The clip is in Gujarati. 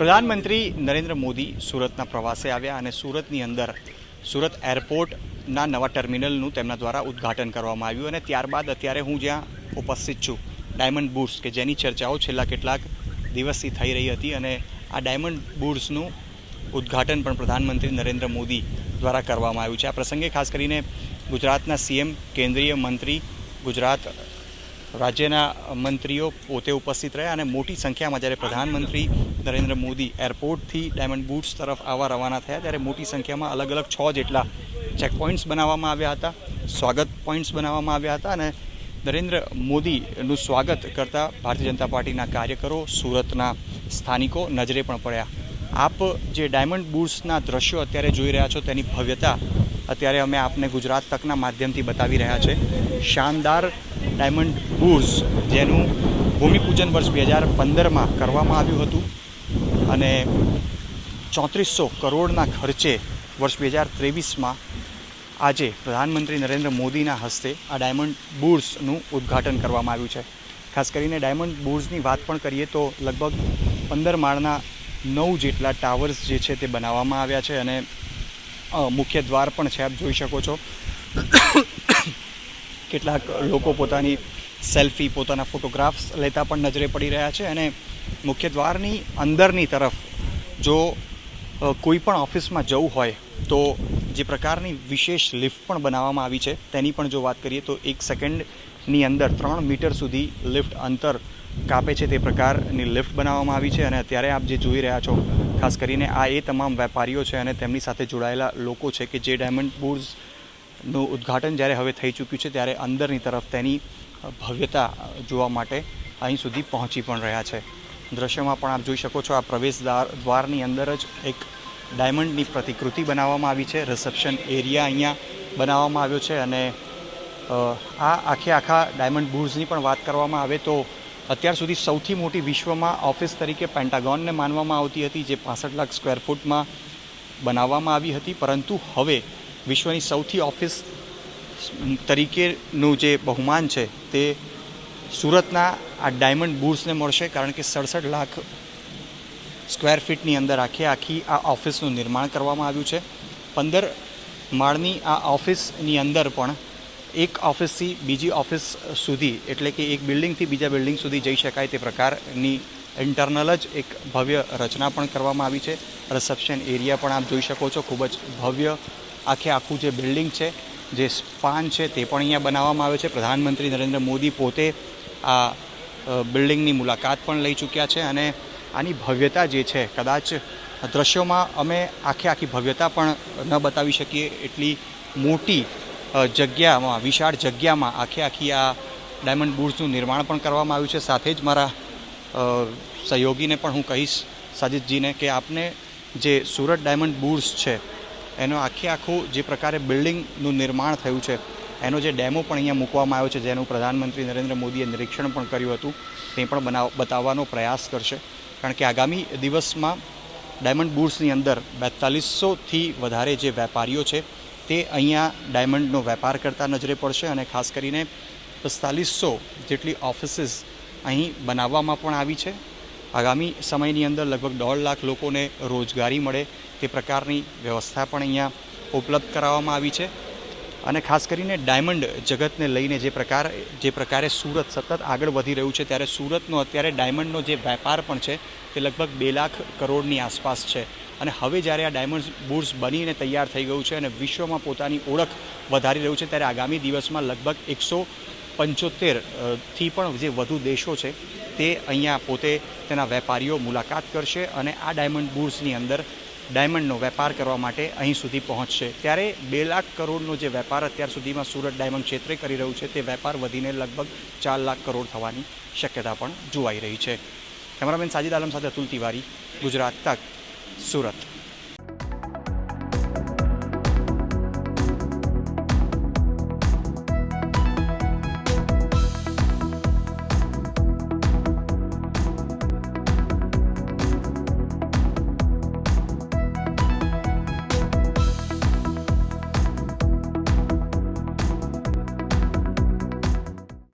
પ્રધાનમંત્રી નરેન્દ્ર મોદી સુરતના પ્રવાસે આવ્યા અને સુરતની અંદર સુરત એરપોર્ટના નવા ટર્મિનલનું તેમના દ્વારા ઉદ્ઘાટન કરવામાં આવ્યું અને ત્યારબાદ અત્યારે હું જ્યાં ઉપસ્થિત છું, ડાયમંડ બુર્સ, કે જેની ચર્ચાઓ છેલ્લા કેટલાક દિવસથી થઈ રહી હતી અને આ ડાયમંડ બુર્સનું ઉદ્ઘાટન પણ પ્રધાનમંત્રી નરેન્દ્ર મોદી દ્વારા કરવામાં આવ્યું છે. આ પ્રસંગે ખાસ કરીને ગુજરાતના સીએમ, કેન્દ્રીય મંત્રી ગુજરાત રાજ્યના મંત્રીઓ પોતે ઉપસ્થિત રહ્યા અને મોટી સંખ્યામાં જ્યારે પ્રધાનમંત્રી નરેન્દ્ર મોદી એરપોર્ટથી ડાયમંડ બુટ્સ તરફ આવવા રવાના થયા, ત્યારે મોટી સંખ્યામાં અલગ અલગ છ જેટલા ચેક પોઈન્ટ્સ બનાવવામાં આવ્યા હતા, સ્વાગત પોઈન્ટ્સ બનાવવામાં આવ્યા હતા અને નરેન્દ્ર મોદીનું સ્વાગત કરતા ભારતીય જનતા પાર્ટીના કાર્યકરો, સુરતના સ્થાનિકો નજરે પણ પડ્યા. આપ જે ડાયમંડ બુર્સના દ્રશ્યો અત્યારે જોઈ રહ્યા છો, તેની ભવ્યતા અત્યારે અમે આપને ગુજરાત તકના માધ્યમથી બતાવી રહ્યા છે. શાનદાર ડાયમંડ બુર્સ જેનું ભૂમિપૂજન વર્ષ બે હજાર પંદરમાં કરવામાં આવ્યું હતું અને ચોત્રીસો કરોડના ખર્ચે વર્ષ બે હજાર ત્રેવીસમાં આજે પ્રધાનમંત્રી નરેન્દ્ર મોદીના હસ્તે આ ડાયમંડ બુર્સનું ઉદ્ઘાટન કરવામાં આવ્યું છે. ખાસ કરીને ડાયમંડ બુર્સની વાત પણ કરીએ તો લગભગ પંદર માળના નવ જેટલા ટાવર્સ જે છે તે બનાવવામાં આવ્યા છે અને મુખ્ય દ્વાર પણ છે, આપ જોઈ શકો છો. કેટલાક લોકો પોતાની સેલ્ફી પોતાના ફોટોગ્રાફ્સ લેતા પણ નજરે પડી રહ્યા છે અને મુખ્ય દ્વારની અંદરની તરફ જો કોઈ પણ ઓફિસમાં જવું હોય તો જે પ્રકારની વિશેષ લિફ્ટ પણ બનાવવામાં આવી છે, તેની પણ જો વાત કરીએ તો એક સેકન્ડની અંદર ત્રણ મીટર સુધી લિફ્ટ અંતર કાપે છે તે પ્રકારની લિફ્ટ બનાવવામાં આવી છે અને અત્યારે આપ જે જોઈ રહ્યા છો, ખાસ કરીને આ એ તમામ વેપારીઓ છે અને તેમની સાથે જોડાયેલા લોકો છે કે જે ડાયમંડ બુર્સનું ઉદ્ઘાટન જ્યારે હવે થઈ ચૂક્યું છે ત્યારે અંદરની તરફ તેની ભવ્યતા જોવા માટે અહીં સુધી પહોંચી પણ રહ્યા છે. દ્રશ્યમાં પણ આપ જોઈ શકો છો આ પ્રવેશ દ્વાર, દ્વારની અંદર જ એક ડાયમંડની પ્રતિકૃતિ બનાવવામાં આવી છે. રિસેપ્શન એરિયા અહીંયા બનાવવામાં આવ્યો છે અને આ આખે આખા ડાયમંડ બુર્સની પણ વાત કરવામાં આવે તો અત્યાર સુધી સૌથી મોટી વિશ્વમાં ઓફિસ તરીકે પેન્ટાગોનને માનવામાં આવતી હતી, જે પાસઠ લાખ સ્ક્વેર ફૂટમાં બનાવવામાં આવી હતી. પરંતુ હવે વિશ્વની સૌથી ઓફિસ તરીકેનું જે બહુમાન છે તે સુરતના આ ડાયમંડ બુર્સને મળશે, કારણ કે સડસઠ લાખ સ્ક્વેર ફીટની અંદર આખે આખી આ ઓફિસનું નિર્માણ કરવામાં આવ્યું છે. પંદર માળની આ ઓફિસની અંદર પણ એક ઓફિસથી બીજી ઓફિસ સુધી, એટલે કે એક બિલ્ડિંગથી બીજા બિલ્ડિંગ સુધી જઈ શકાય તે પ્રકારની ઇન્ટરનલ જ એક ભવ્ય રચના પણ કરવામાં આવી છે. રિસેપ્શન એરિયા પણ આપ જોઈ શકો છો, ખૂબ જ ભવ્ય આખે આખું જે બિલ્ડિંગ છે, જે સ્પાન છે તે પણ અહીંયા બનાવવામાં આવે છે. પ્રધાનમંત્રી નરેન્દ્ર મોદી પોતે આ બિલ્ડિંગની મુલાકાત પણ લઈ ચૂક્યા છે અને આની ભવ્યતા જે છે, કદાચ દ્રશ્યોમાં અમે આખે આખી ભવ્યતા પણ ન બતાવી શકીએ એટલી મોટી જગ્યામાં, વિશાળ જગ્યામાં આખે આખી આ ડાયમંડ બુર્સનું નિર્માણ પણ કરવામાં આવ્યું છે. સાથે જ મારા સહયોગીને પણ હું કહીશ, સાજિદજીને, કે આપને જે સુરત ડાયમંડ બુર્સ છે, એનો આખે આખું જે પ્રકારે બિલ્ડિંગનું નિર્માણ થયું છે, એનો જે ડેમો પણ અહીંયા મૂકવામાં આવ્યો છે, જેનું પ્રધાનમંત્રી નરેન્દ્ર મોદીએ નિરીક્ષણ પણ કર્યું હતું, તે પણ બનાવ, બતાવવાનો પ્રયાસ કરશે. કારણ કે આગામી દિવસમાં ડાયમંડ બુર્સની અંદર બેતાલીસોથી વધારે જે વેપારીઓ છે તે અહીંયા ડાયમંડનો વેપાર કરતા નજરે પડશે અને ખાસ કરીને પિસ્તાલીસો જેટલી ઓફિસીસ અહીં બનાવવામાં પણ આવી છે. આગામી સમયની અંદર લગભગ દોઢ લાખ લોકોને રોજગારી મળે તે પ્રકારની વ્યવસ્થા પણ અહીંયા ઉપલબ્ધ કરાવવામાં આવી છે. અને ખાસ કરીને ડાયમંડ જગતને લઈને જે પ્રકાર, જે પ્રકારે સુરત સતત આગળ વધી રહ્યું છે, ત્યારે સુરતનો અત્યારે ડાયમંડનો જે વેપાર પણ છે, તે લગભગ બે લાખ કરોડની આસપાસ છે. અને હવે જ્યારે આ ડાયમંડ બુર્સ બનીને તૈયાર થઈ ગયું છે અને વિશ્વમાં પોતાની ઓળખ વધારી રહ્યું છે, ત્યારે આગામી દિવસમાં લગભગ એકસો પંચોતેરથી પણ જે વધુ દેશો છે, તે અહીંયા પોતે તેના વેપારીઓ મુલાકાત કરશે અને આ ડાયમંડ બુર્સની અંદર ડાયમંડનો વેપાર કરવા માટે અહીં સુધી પહોંચશે. ત્યારે બે લાખ કરોડનો જે વેપાર અત્યાર સુધીમાં સુરત ડાયમંડ ક્ષેત્રે કરી રહ્યું છે, તે વેપાર વધીને લગભગ ચાર લાખ કરોડ થવાની શક્યતા પણ જોવાઈ રહી છે. કેમેરામેન સાજિદ આલમ સાથે અતુલ તિવારી, ગુજરાત તક, સુરત.